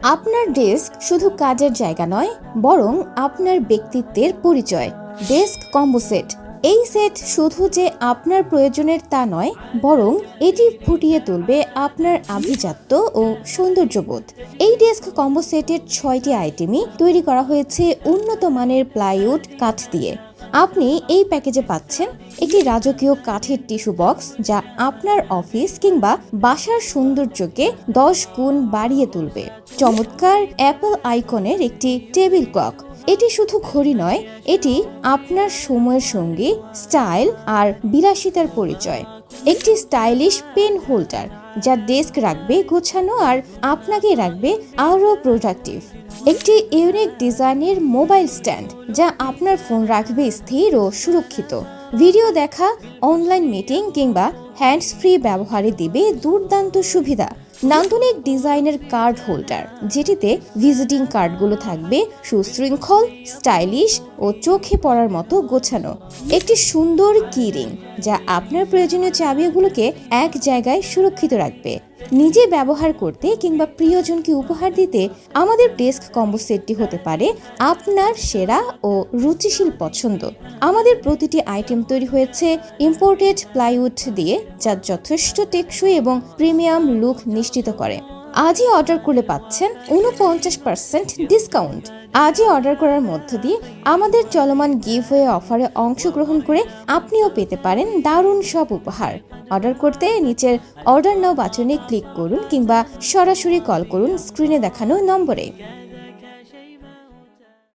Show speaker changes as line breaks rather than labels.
আপনার ডেস্ক শুধু কাজের জায়গা নয়, বরং আপনার ব্যক্তিত্বের পরিচয়। Desk combo set. এই সেট শুধু যে আপনার প্রয়োজনের তা নয়, বরং এটি ফুটিয়ে তুলবে আপনার আভিজাত্য ও সৌন্দর্যবোধ। এই ডেস্ক কম্বো সেটের ছয়টি আইটেমই তৈরি করা হয়েছে উন্নত মানের প্লাইউড কাঠ দিয়ে। আপনি এই প্যাকেজে পাচ্ছেন একটি রাজকীয় কাঠের টিস্যু বক্স যা আপনার অফিস কিংবা বাসার সৌন্দর্যকে দশ গুণ বাড়িয়ে তুলবে। চমৎকার অ্যাপল আইকনের একটি টেবিল ক্লক। এটি শুধু ঘড়ি নয়, এটি আপনার সময়ের সঙ্গী, স্টাইল আর বিলাসিতার পরিচয়। একটি স্টাইলিশ পেন হোল্ডার, যা ডেস্ক রাখবে, গোছানো আর আপনাকে রাখবে আরও প্রোডাক্টিভ। একটি ইউনিক ডিজাইনের মোবাইল স্ট্যান্ড, যা আপনার ফোন রাখবে স্থির ও সুরক্ষিত। ভিডিও দেখা, অনলাইন মিটিং কিংবা হ্যান্ডস ফ্রি ব্যবহারে দেবে দুর্দান্ত সুবিধা। নান্দনিক ডিজাইনের কার্ড হোল্ডার, যেটিতে ভিজিটিং কার্ডগুলো থাকবে সুশৃঙ্খল, স্টাইলিশ ও চোখে পড়ার মতো গোছানো। একটি সুন্দর কি রিং, যা আপনার প্রয়োজনীয় চাবিগুলোকে এক জায়গায় সুরক্ষিত রাখবে। নিজে ব্যবহার করতে কিংবা প্রিয়জনকে উপহার দিতে আমাদের ডেস্ক কম্বো সেটটি হতে পারে আপনার সেরা ও রুচিশীল পছন্দ। আমাদের প্রতিটি আইটেম তৈরি হয়েছে ইম্পোর্টেড প্লাইউড দিয়ে, যা যথেষ্ট টেকসই এবং প্রিমিয়াম লুক নিশ্চিত করে। আজই অর্ডার করলে পাচ্ছেন উনপঞ্চাশ পার্সেন্ট ডিসকাউন্ট আজই অর্ডার করার মধ্য দিয়ে আমাদের চলমান গিভওয়ে অফারে অংশগ্রহণ করে আপনিও পেতে পারেন দারুণ সব উপহার। অর্ডার করতে নিচের অর্ডার নাও বাচনে ক্লিক করুন কিংবা সরাসরি কল করুন স্ক্রিনে দেখানো নম্বরে।